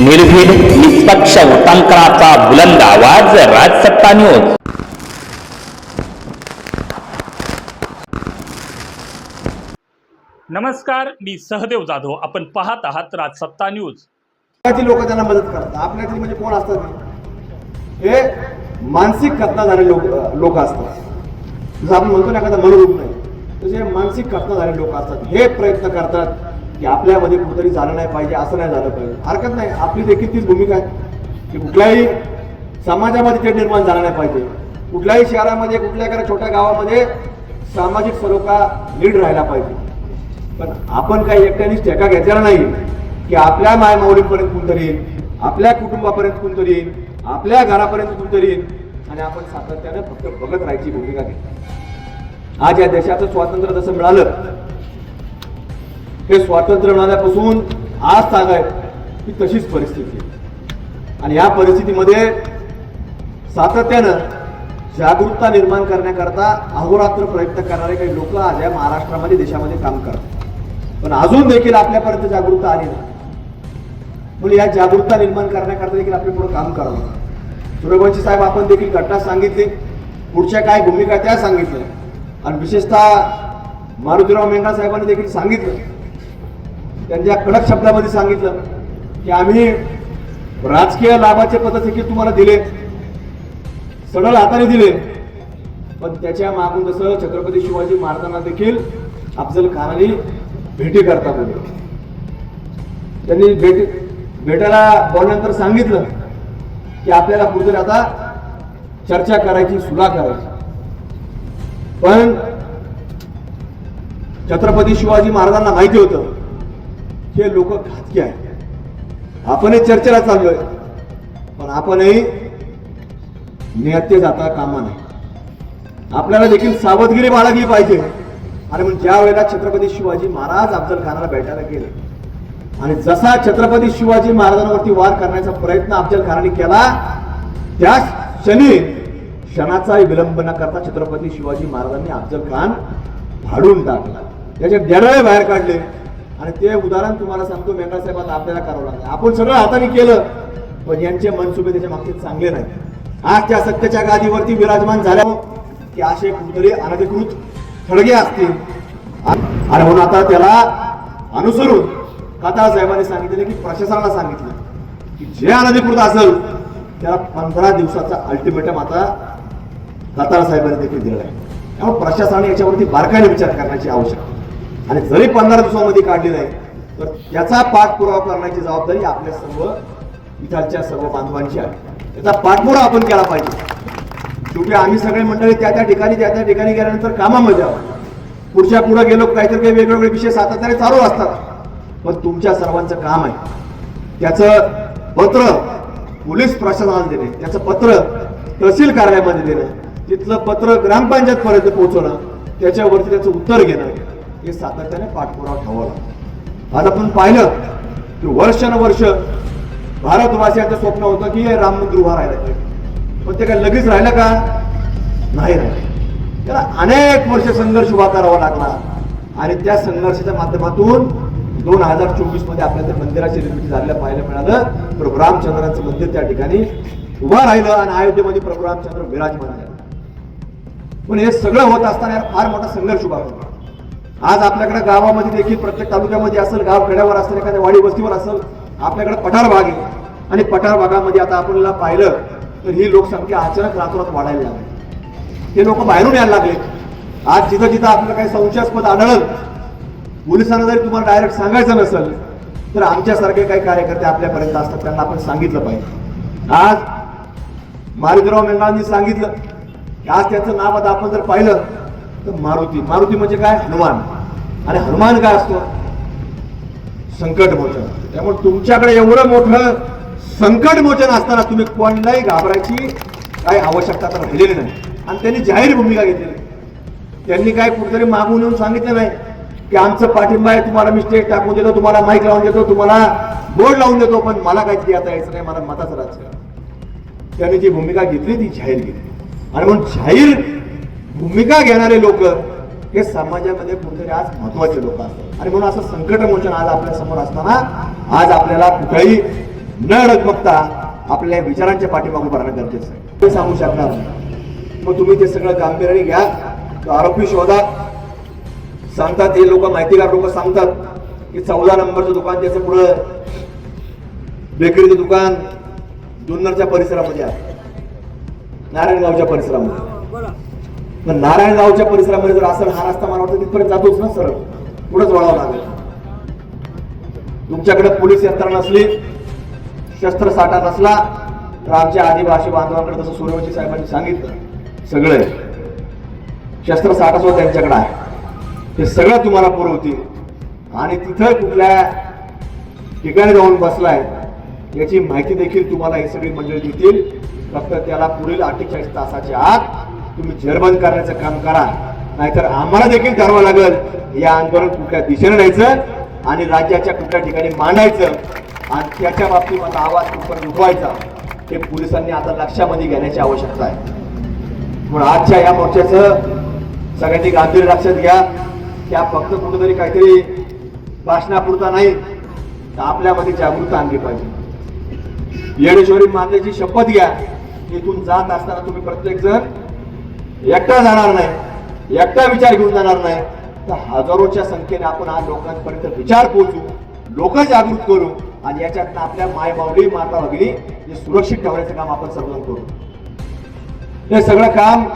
निर्भीड निष्पक्ष उटांकनाचा बुलंद आवाज राजसत्ता न्यूज नमस्कार मी सहदेव जाधव. आपण पाहत आहात राजसत्ता न्यूज. लोक त्यांना मदत करतात. आपल्यातली म्हणजे कोण असतात? हे मानसिक खतना झालेले लोक लोक असतात. जसं आपण म्हणतो ना एखादा मनोरूप नाही तसे मानसिक खतना झालेले लोक असतात. हे प्रयत्न करतात. की आपल्यामध्ये कुठेतरी झालं नाही पाहिजे असं नाही झालं पाहिजे. हरकत नाही. आपली देखील तीच भूमिका आहे की कुठल्याही समाजामध्ये ते निर्माण झालं नाही पाहिजे. कुठल्याही शहरामध्ये कुठल्या एखाद्या छोट्या गावामध्ये सामाजिक सलोखा लीड राहायला पाहिजे. पण आपण काही एकट्यानेच ठेका घेतलेला नाही की आपल्या माय कोणतरी येईल आपल्या कुटुंबापर्यंत कोणतरी येईल आपल्या घरापर्यंत कोणतरी येईल. आणि आपण सातत्यानं फक्त बघत राहायची भूमिका घेतली. आज या देशाचं स्वातंत्र्य जसं मिळालं हे स्वातंत्र्य मिळाल्यापासून आज सांगाय की तशीच परिस्थिती आहे. आणि या परिस्थितीमध्ये सातत्यानं जागरूकता निर्माण करण्याकरता अहोरात्र प्रयत्न करणारे काही लोक आज या महाराष्ट्रामध्ये देशामध्ये काम करतात. पण अजून देखील आपल्यापर्यंत जागरूकता आली नाही. म्हणून या जागरूकता निर्माण करण्याकरता देखील आपल्या पुढे काम करावं सूर्यवंशी साहेब आपण देखील घटना सांगितली. पुढच्या काय भूमिका त्या सांगितल्या. आणि विशेषतः मारुतीराव मेंढा साहेबांनी देखील सांगितलं. त्यांच्या कडक शब्दामध्ये सांगितलं की आम्ही राजकीय लाभाचे पद देखील तुम्हाला दिले सरळ हाताने दिले पण त्याच्या मागून जसं छत्रपती शिवाजी महाराजांना देखील अफजल खानाने भेटी करता बोलले त्यांनी भेटी भेटायला बोलल्यानंतर सांगितलं की आपल्याला कुठेतरी आता चर्चा करायची सुला करायची. पण छत्रपती शिवाजी महाराजांना माहिती होतं हे लोक घातकी आहेत. आपणही चर्चेला चाललोय. पण आपणही नेते जाता कामा नाही आपल्याला देखील सावधगिरी बाळगली पाहिजे. आणि मग ज्या वेळेला छत्रपती शिवाजी महाराज अफजल खानाला भेटायला गेले आणि जसा छत्रपती शिवाजी महाराजांवरती वार करण्याचा प्रयत्न अफजल खानाने केला त्या क्षणी क्षणाचाही विलंब न करता छत्रपती शिवाजी महाराजांनी अफजल खान फाडून टाकला. त्याचे डेडळे बाहेर काढले. आणि ते उदाहरण तुम्हाला सांगतो मेंढा साहेबांना आपल्याला करावं लागलं. आपण सगळं हाताने केलं पण यांचे मनसुबे त्याच्या मागचे चांगले नाही आज त्या सत्याच्या गादीवरती विराजमान झाल्या की असे कुठेतरी अनधिकृत खडगे असतील. आणि म्हणून आता त्याला अनुसरून काताळ साहेबांनी सांगितले की प्रशासनाला सांगितलं की जे अनधिकृत असेल त्याला पंधरा दिवसाचा अल्टिमेटम आता काताळ साहेबांनी देखील दिलेला आहे. त्यामुळे प्रशासनाने याच्यावरती बारकाईने विचार करण्याची आवश्यकता आहे. आणि जरी पंधरा दिवसामध्ये काढली नाही तर त्याचा पाठपुरावा करण्याची जबाबदारी आपल्या सर्व इथालच्या सर्व बांधवांची आहे. त्याचा पाठपुरावा आपण केला पाहिजे. शेवटी आम्ही सगळे मंडळी त्या त्या ठिकाणी त्या त्या ठिकाणी गेल्यानंतर कामामध्ये आहोत. पुढच्या पुढे गेलो काहीतरी काही वेगवेगळे विषय सातत्याने चालू असतात. पण तुमच्या सर्वांचं काम आहे. त्याचं पत्र पोलीस प्रशासनाला देणे त्याचं पत्र तहसील कार्यालयामध्ये देणं तिथलं पत्र ग्रामपंचायतपर्यंत पोहोचवणं त्याच्यावरती त्याचं उत्तर घेणं. हे सातत्याने पाठपुरावा ठेवावा लागतो आज आपण पाहिलं की वर्षानुवर्ष भारतवासियांचं स्वप्न होतं की हे राम मंदिर उभा राहिलं पाहिजे. पण ते काय लगेच राहिलं का? नाही राहिलं. त्याला अनेक वर्ष संघर्ष उभा करावा लागला. आणि त्या संघर्षाच्या माध्यमातून दोन हजार चोवीसमध्ये आपल्या त्या मंदिराची निर्मिती झालेल्या पाहायला मिळालं. प्रभू रामचंद्रांचं मंदिर त्या ठिकाणी उभा राहिलं आणि अयोध्येमध्ये प्रभू रामचंद्र विराजमान झाला. पण हे सगळं होत असताना फार मोठा संघर्ष उभा होता. आज आपल्याकडे गावामध्ये देखील प्रत्येक तालुक्यामध्ये असेल गाव खेड्यावर असेल एखाद्या वाडी वस्तीवर असेल आपल्याकडे पठार भाग आहे. आणि पठार भागामध्ये आता आपल्याला पाहिलं तर ही लोकसंख्या अचानक रातोरात वाढायला लागली. ते लोक बाहेरून यायला लागले. आज जिथं जिथं आपल्याला काही संशयास्पद आढळलं पोलिसांना जरी तुम्हाला डायरेक्ट सांगायचं नसेल तर आमच्यासारखे काही कार्यकर्ते आपल्यापर्यंत असतात त्यांना आपण सांगितलं पाहिजे. आज मारुतीराव मेंढांनी सांगितलं की आज त्याचं नाव आता आपण जर पाहिलं तर मारुती. मारुती म्हणजे काय? हनुमान. आणि हनुमान काय असतो? संकट मोचन. त्यामुळे तुमच्याकडे एवढं मोठं संकट मोचन असताना तुम्ही कोणालाही घाबरायची काही आवश्यकता तर राहिलेली नाही. आणि त्यांनी जाहीर भूमिका घेतलेली. त्यांनी काय कुठेतरी मागून येऊन सांगितलं नाही की आमचं पाठिंबा आहे तुम्हाला मी स्टेट टाकून देतो तुम्हाला माईक लावून देतो तुम्हाला बोर्ड लावून देतो पण मला काय आता यायचं नाही मला मताच राजकारण. त्यांनी जी भूमिका घेतली ती जाहीर घेतली आणि म्हणून जाहीर भूमिका घेणारे लोक हे समाजामध्ये कुठेतरी आज महत्त्वाचे लोक असतात. आणि म्हणून असं संकटमोचन आज आपल्यासमोर असताना आज आपल्याला कुठेही न डगमगता आपल्या विचारांच्या पाठीमागून पाहणं राहणं गरजेचं आहे. ते सांगू शकणार नाही. मग तुम्ही ते सगळं गांभीर्याने घ्या. तो आरोपी शोधा. सांगतात हे लोक माहितीगार लोक सांगतात की चौदा नंबरचं दुकान त्याचं पुढं बेकरीचं दुकान जुन्नरच्या परिसरामध्ये आहे. नारायणगावच्या परिसरामध्ये. मग नारायणगावच्या परिसरामध्ये जर असेल हा रस्ता मला वाटतं तिथपर्यंत जातोच ना सरळ. पुढेच वळावं लागेल. तुमच्याकडे पोलीस यंत्रणा नसली शस्त्रसाठा नसला तर आमच्या आदिवासी बांधवांकडे जसं सूर्यवंशी साहेबांनी सांगितलं सगळं शस्त्रसाठा सुद्धा त्यांच्याकडे आहे. ते सगळं तुम्हाला पुरवतील आणि तिथं कुठल्या ठिकाणी जाऊन बसलाय याची माहिती देखील तुम्हाला ही सगळी मंडळी देतील. फक्त त्याला पुढील अठ्ठेचाळीस तासाच्या आत तुम्ही जेरबंद करण्याचं काम करा. नाहीतर आम्हाला देखील ठरवावं लागेल. या आंदोलन कुठल्या दिशेने न्यायचं आणि राज्याच्या कुठल्या ठिकाणी मांडायचं आणि त्याच्या बाबतीत मला आवाज कुठपर्यंत उठवायचा हे पोलिसांनी आता लक्षामध्ये घेण्याची आवश्यकता आहे. म्हणून आजच्या या मोर्चाचं सगळ्यांनी गांभीर्य लक्षात घ्या. त्या फक्त कुठेतरी काहीतरी भाषणापुरता नाही तर आपल्यामध्ये जागरूकता आणली पाहिजे. येडेश्वरी मातेची शपथ घ्या. इथून जात असताना तुम्ही प्रत्येक जण एकटा जाणार नाही एकटा विचार घेऊन जाणार नाही. तर हजारोच्या संख्येने आपण आज लोकांपर्यंत विचार पोहोचू लोक जागृत करू आणि याच्यातनं आपल्या माय माऊली माता भगिनी हे सुरक्षित ठेवण्याचं काम आपण सर्वजण करू. हे सगळं काम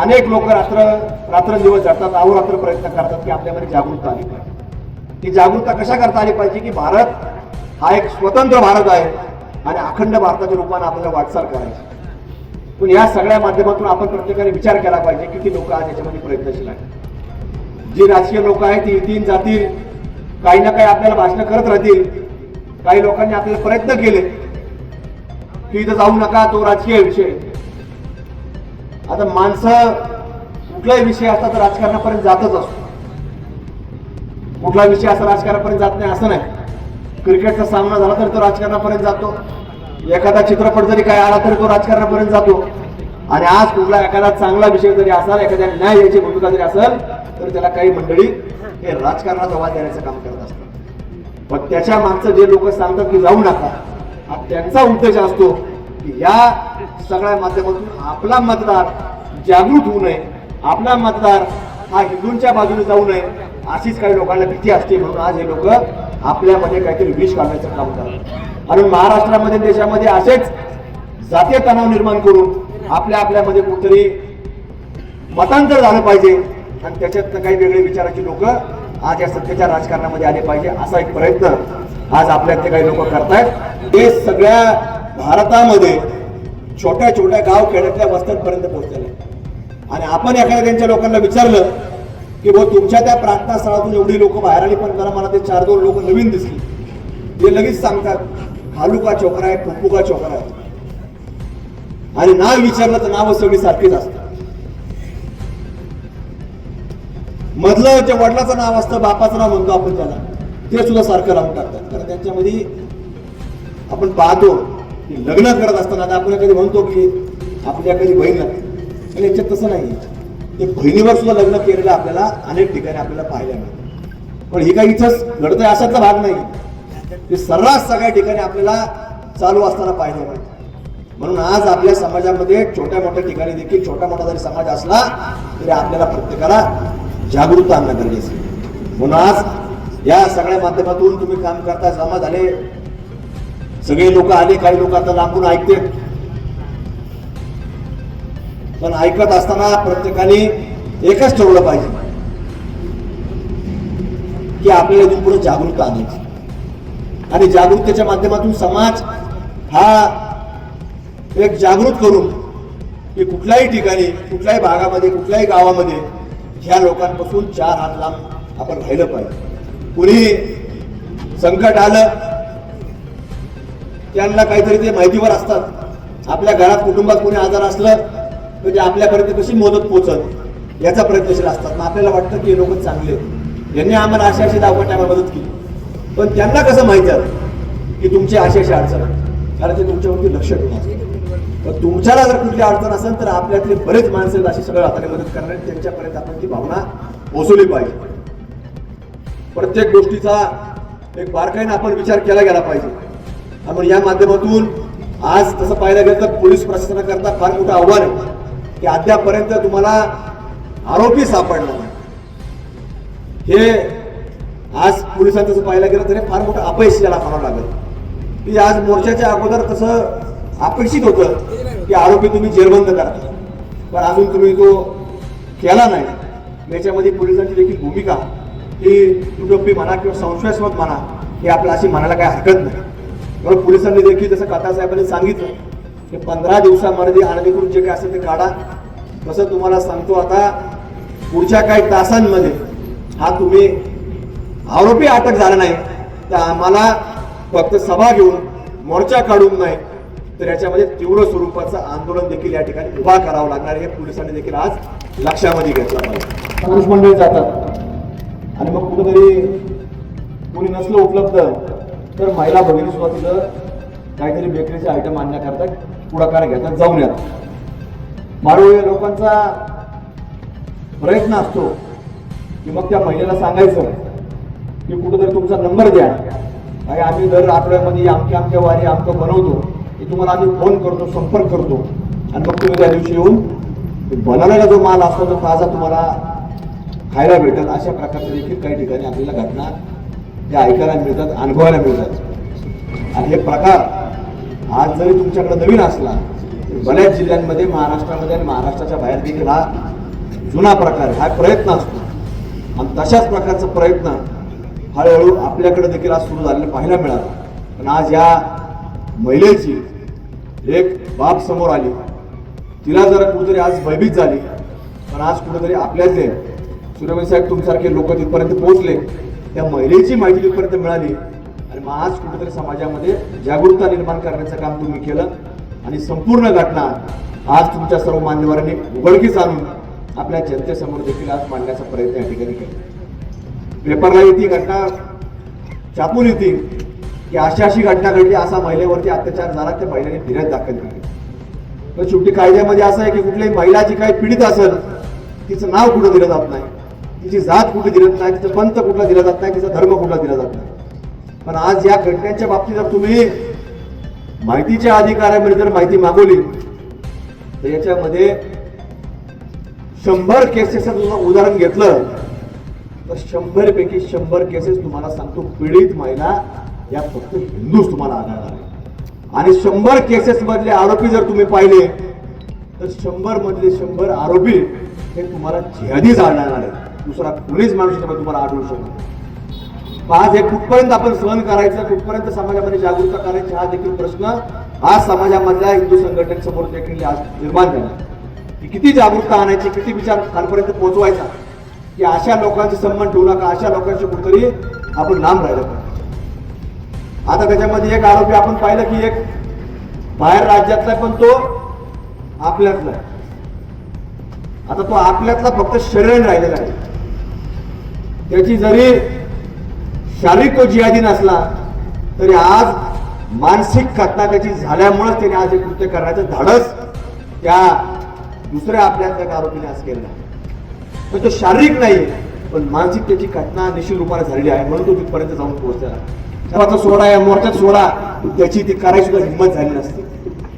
अनेक लोक रात्र रात्रंदिवस जातात अहोरात्र प्रयत्न करतात की आपल्यामध्ये जागरूकता आली पाहिजे. ती जागरूकता कशा करता आली पाहिजे की भारत हा एक स्वतंत्र भारत आहे आणि अखंड भारताच्या रूपाने आपल्याला वाटचाल करायची. पण या सगळ्या माध्यमातून आपण प्रत्येकाने विचार केला पाहिजे किती लोक आज याच्यामध्ये प्रयत्नशील आहेत. जी राजकीय लोक आहेत ती येतील जातील काही ना काही आपल्याला भाषण करत राहतील. काही लोकांनी आपल्याला प्रयत्न केले. की इथं जाऊ नका तो राजकीय विषय. आता माणसं कुठलाही विषय असला तर राजकारणापर्यंत जातच असतो. कुठला विषय असा राजकारणापर्यंत जात नाही असं नाही. क्रिकेटचा सामना झाला तर तो राजकारणापर्यंत जातो. एखादा चित्रपट जरी काय आला तरी तो राजकारणापर्यंत जातो. आणि आज कुठला एखादा चांगला विषय जरी असाल एखाद्या न्याय याची भूमिका जरी असेल तर त्याला काही मंडळी हे राजकारणात आवाज देण्याचं काम करत असतात. पण त्याच्या मागचं जे लोक सांगतात की जाऊ नका हा त्यांचा उद्देश असतो की या सगळ्या माध्यमातून आपला मतदार जागृत होऊ नये आपला मतदार हा हिंदूंच्या बाजूने जाऊ नये अशीच काही लोकांना भीती असते म्हणून आज हे लोक आपल्यामध्ये काहीतरी विष काढण्याचं काम करतात. आणि महाराष्ट्रामध्ये देशामध्ये असेच जातीय तणाव निर्माण करून आपल्या आपल्यामध्ये कुठतरी मतांतर झालं पाहिजे. आणि त्याच्यात काही वेगळे विचाराची लोक आज या सत्तेच्या राजकारणामध्ये आले पाहिजे असा एक प्रयत्न आज आपल्यातले काही लोक करतायत. हे सगळ्या भारतामध्ये छोट्या छोट्या गाव खेड्यातल्या वस्त्यांपर्यंत पोहोचलेले आणि आपण एखाद्या त्यांच्या लोकांना विचारलं की भाऊ तुमच्या त्या प्रार्थना स्थळातून एवढी लोक बाहेर आली पण जरा मला ते चार दोन लोक नवीन दिसली. ते लगेच सांगतात. भालुका का चोकरा आहे टुप्पू का चोकरा आहे. आणि नाव विचारलं तर नाव सगळी सारखीच असतात. मधलं जे वडिलाचं नाव असतं बापाचं नाव म्हणतो आपण त्याला ते सुद्धा सारखं लावून टाकतात. कारण त्यांच्यामध्ये आपण पाहतो की लग्न करत असताना आता आपण कधी म्हणतो की आपल्या कधी बहीण लागते पण याच्यात तसं नाही. ते बहिणीवर सुद्धा लग्न केलेलं आपल्याला अनेक ठिकाणी आपल्याला पाहायला मिळतं. पण ही काही इथंच घडतंय अशातला भाग नाही. ते सर्रास सगळ्या ठिकाणी आपल्याला चालू असताना पाहायला मिळतं. म्हणून आज आपल्या समाजामध्ये छोट्या मोठ्या ठिकाणी देखील छोटा मोठा जरी समाज असला तरी आपल्याला प्रत्येकाला जागरूकता आणणं गरजेचं म्हणून आज या सगळ्या माध्यमातून तुम्ही काम करता जमा झाले. सगळे लोक आले काही लोक आता लांबून ऐकते पण ऐकत असताना प्रत्येकाने एकच ठरवलं पाहिजे की आपल्याला इथून पुढे जागरूकता आणायची. आणि जागरूकतेच्या माध्यमातून समाज हा एक जागृत करून की कुठल्याही ठिकाणी कुठल्याही भागामध्ये कुठल्याही गावामध्ये ह्या लोकांपासून चार हात लांब आपण राहिलं पाहिजे. कुणी संकट आलं त्यांना काहीतरी ते माहितीवर असतात. आपल्या घरात कुटुंबात कोणी आजार असलं तर ते आपल्यापर्यंत कशी मदत पोचत याचा प्रयत्नशील असतात. मग आपल्याला वाटतं की हे लोक चांगले यांनी आम्हाला अशा अशी दाखवत मदत केली. पण त्यांना कसं माहिती आहे? की तुमची अशी अशी अडचण कारण ते तुमच्यावरती लक्ष ठेवा पण तुमच्याला जर कुठली अडचण असेल तर आपल्यातले बरेच माणसं आहेत अशी सगळं हाताने मदत करणारे त्यांच्यापर्यंत आपण ती भावना पोहोचवली पाहिजे. प्रत्येक गोष्टीचा एक बारकाईनं आपण विचार केला गेला पाहिजे. त्यामुळे या माध्यमातून आज तसं पाहायला गेलं तर पोलीस प्रशासनाकरता फार मोठं आव्हान आहे. की अद्यापर्यंत तुम्हाला आरोपी सापडला नाही. हे आज पोलिसांचं जसं पाहायला गेलं तरी फार मोठं अपयश त्याला म्हणावं लागलं. की आज मोर्चाच्या अगोदर तसं अपेक्षित होतं की आरोपी तुम्ही जेरबंद करा. पण अजून तुम्ही तो केला नाही. याच्यामध्ये पोलिसांची देखील भूमिका ही दुटप्पी म्हणा किंवा संशयास्पद म्हणा ही आपल्या अशी म्हणायला काही हरकत नाही. त्यामुळे पोलिसांनी देखील जसं कथासाहेबांनी सांगितलं की पंधरा दिवसामध्ये अनधिकृत जे काय असेल ते काढा. तसं तुम्हाला सांगतो आता पुढच्या काही तासांमध्ये हा तुम्ही आरोपी अटक झाला नाही. तर आम्हाला फक्त सभा घेऊन मोर्चा काढून नाही तर याच्यामध्ये तीव्र स्वरूपाचं आंदोलन देखील या ठिकाणी उभा करावं लागणार हे पोलिसांनी देखील आज लक्षामध्ये घेतलं पाहिजे पुरुष मंडळी जातात. आणि मग कुठेतरी कोणी नसलं उपलब्ध तर महिला भगिनी सुद्धा तिथं काहीतरी बेकरीचे आयटम आणण्याकरता पुढाकार घेतात जाऊन येतात. मारू या लोकांचा प्रयत्न असतो की मग त्या महिलेला सांगायचं. की कुठेतरी तुमचा नंबर द्या. आणि आम्ही दर आठवड्यामध्ये आमच्या अमक्या वारी आमचं बनवतो. की तुम्हाला आम्ही फोन करतो संपर्क करतो. आणि मग तुम्ही त्या दिवशी येऊन बनवलेला जो माल असतो तो ताजा तुम्हाला खायला भेटेल. अशा प्रकारच्या देखील काही ठिकाणी आपल्याला घटना त्या ऐकायला मिळतात अनुभवायला मिळतात. आणि हे प्रकार आज जरी तुमच्याकडे नवीन असला बऱ्याच जिल्ह्यांमध्ये महाराष्ट्रामध्ये आणि महाराष्ट्राच्या बाहेर देखील हा जुना प्रकार हा प्रयत्न असतो. आणि तशाच प्रकारचा प्रयत्न हळूहळू आपल्याकडे देखील आज सुरू झालेलं पाहायला मिळालं. पण आज या महिलेची एक बाब समोर आली. तिला जरा कुठेतरी आज भयभीत झाली. पण आज कुठेतरी आपल्याच आहे सूर्यवंशी साहेब तुमच्यासारखे लोक तिथपर्यंत पोहोचले. त्या महिलेची माहिती तिथपर्यंत मिळाली. आणि मग आज कुठेतरी समाजामध्ये जागरूकता निर्माण करण्याचं काम तुम्ही केलं. आणि संपूर्ण घटना आज तुमच्या सर्व मान्यवरांनी उघडकीस आणून आपल्या जनतेसमोर देखील आज मांडण्याचा प्रयत्न या ठिकाणी केला. पेपरला येते घटना छापून येते. की अशी अशी घटना घडली असा महिलेवरती अत्याचार झाला त्या महिलेने फिर्याद दाखल केली. तर शेवटी कायद्यामध्ये असं आहे की कुठल्याही महिला जी काही पीडित असेल तिचं नाव कुठं दिलं जात नाही. तिची जात कुठे दिलं नाही तिचं पंथ कुठला दिला जात नाही तिचा धर्म कुठला दिला जात नाही. पण आज या घटनेच्या बाबतीत जर तुम्ही माहितीच्या अधिकाऱ्यामध्ये जर माहिती मागवली तर याच्यामध्ये शंभर केसेसचं उदाहरण घेतलं. तर शंभर पैकी शंभर केसेस तुम्हाला सांगतो पीडित महिला या फक्त हिंदूच तुम्हाला आढळणार आहे आणि शंभर केसेस मधले आरोपी जर तुम्ही पाहिले तर शंभर मधले शंभर आरोपी हे तुम्हाला जिहादीच आढळणार आहेत. दुसरा कुणीच माणूस तुम्हाला आढळू शकतो आज हे कुठपर्यंत आपण सहन करायचं कुठपर्यंत समाजामध्ये जागरूकता करायची हा देखील प्रश्न आज समाजामधल्या हिंदू संघटनेसमोर देखील आज निर्माण झाला. किती जागरूकता आणायची किती विचार कालपर्यंत पोहोचवायचा की अशा लोकांचे संबंध ठेवू नका अशा लोकांशी कुठतरी आपण लांब राहिलं पाहिजे. आता त्याच्यामध्ये एक आरोपी आपण पाहिलं की एक बाहेर राज्यातला पण तो आपल्यातला आहे. आता तो आपल्यातला फक्त शरीर राहिलेला आहे. त्याची जरी शारीरिक तो जियादी नसला तरी आज मानसिक खतना त्याची झाल्यामुळेच त्याने आज हे कृत्य करण्याचं धाडस त्या दुसऱ्या आपल्यातल्या आरोपीने आज केलं आहे. पण तो शारीरिक नाही पण मानसिक त्याची घटना निश्चित रूपाने झालेली आहे म्हणून तो तिथपर्यंत जाऊन पोहोचला. तेव्हा सोडा या मोर्चात सोडा त्याची ती करायची सुद्धा हिंमत झाली नसते.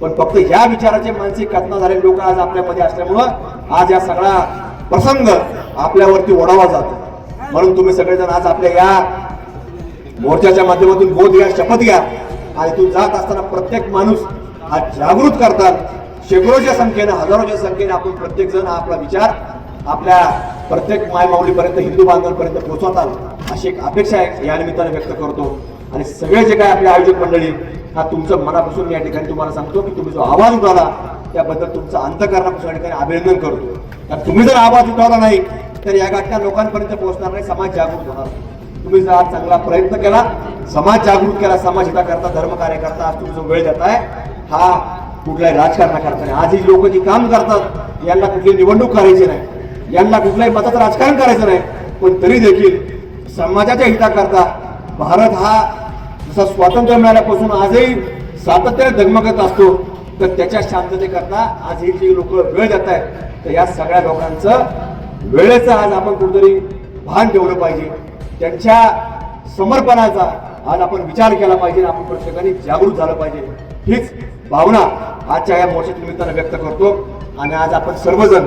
पण फक्त ह्या विचाराचे मानसिक घटना झालेले लोक आज आपल्यामध्ये असल्यामुळं आज या सगळा प्रसंग आपल्यावरती ओढावा जातो. म्हणून तुम्ही सगळेजण आज आपल्या या मोर्चाच्या माध्यमातून बोध घ्या शपथ घ्या. आणि तू जात असताना प्रत्येक माणूस हा जागृत करतात. शेकडोच्या संख्येने हजारोच्या संख्येने आपण प्रत्येक जण हा आपला विचार आपल्या प्रत्येक मायमाऊलीपर्यंत हिंदू बांधवांपर्यंत पोहोचवतात अशी एक अपेक्षा आहे या निमित्ताने व्यक्त करतो. आणि सगळे जे काय आपले आयोजक मंडळी हा तुमचं मनापासून या ठिकाणी तुम्हाला सांगतो की तुम्ही जो आवाज उठवला त्याबद्दल तुमचं अंतकरणापासून या ठिकाणी अभिनंदन करतो. कारण तुम्ही जर आवाज उठवला नाही तर या घटना लोकांपर्यंत पोहोचणार नाही समाज जागृत होणार तुम्ही जर आज चांगला प्रयत्न केला समाज जागृत केला समाज हिताकरता धर्मकार्य करता आज तुम्ही जो वेळ देताय हा कुठल्याही राजकारणाकरता नाही. आज ही लोक जी काम करतात यांना कुठली निवडणूक करायची नाही. यांना कुठल्याही मताचं राजकारण करायचं नाही पण तरी देखील समाजाच्या हिताकरता भारत हा जसा स्वातंत्र्य मिळाल्यापासून आजही सातत्याने धगमगत असतो तर त्याच्या शांततेकरता आज ही जी लोक वेळ देत आहेत तर या सगळ्या लोकांचं वेळेचं आज आपण कुठेतरी भान ठेवलं पाहिजे. त्यांच्या समर्पणाचा आज आपण विचार केला पाहिजे आपण प्रत्येकाने जागृत झालं पाहिजे. हीच भावना आजच्या या मोर्चाच्या निमित्तानं व्यक्त करतो. आणि आज आपण सर्वजण